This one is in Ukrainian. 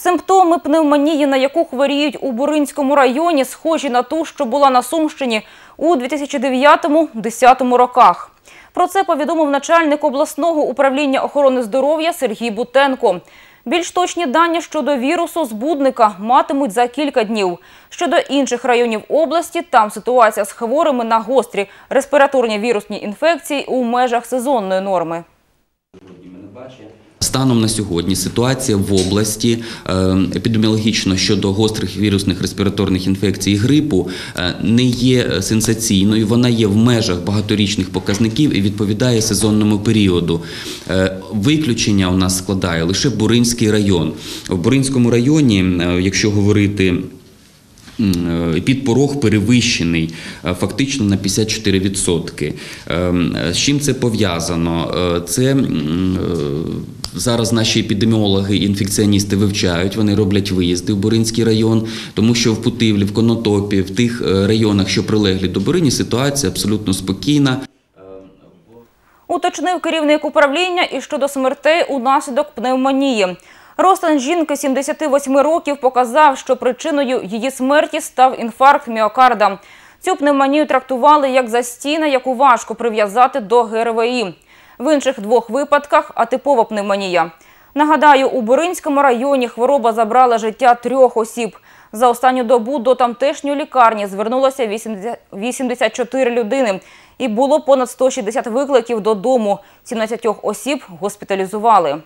Симптоми пневмонії, на яку хворіють у Буринському районі, схожі на ту, що була на Сумщині у 2009-2010 роках. Про це повідомив начальник обласного управління охорони здоров'я Сергій Бутенко. Більш точні дані щодо вірусу збудника матимуть за кілька днів. Щодо інших районів області, там ситуація з хворими на гострі респіраторні вірусні інфекції у межах сезонної норми. Станом на сьогодні ситуація в області е, епідеміологічно щодо гострих вірусних респіраторних інфекцій грипу е, не є сенсаційною. Вона є в межах багаторічних показників і відповідає сезонному періоду. Е, Виключення у нас складає лише Буринський район. В Буринському районі, е, якщо говорити е, Підпорог перевищений е, фактично на 54%. Ем, е, З чим це пов'язано? Е, Це е, зараз наші епідеміологи і інфекціоністи вивчають, вони роблять виїзди в Буринський район, тому що в Путивлі, в Конотопі, в тих е, районах, що прилеглі до Бурині, ситуація абсолютно спокійна. Уточнив керівник управління і щодо смертей унаслідок пневмонії. Розтин жінки 78 років показав, що причиною її смерті став інфаркт міокарда. Цю пневмонію трактували як застійна, яку важко прив'язати до ГРВІ. В інших двох випадках атипова пневмонія. Нагадаю, у Буринському районі хвороба забрала життя трьох осіб. За останню добу до тамтешньої лікарні звернулося 84 людини і було понад 160 викликів додому. 17 осіб госпіталізували.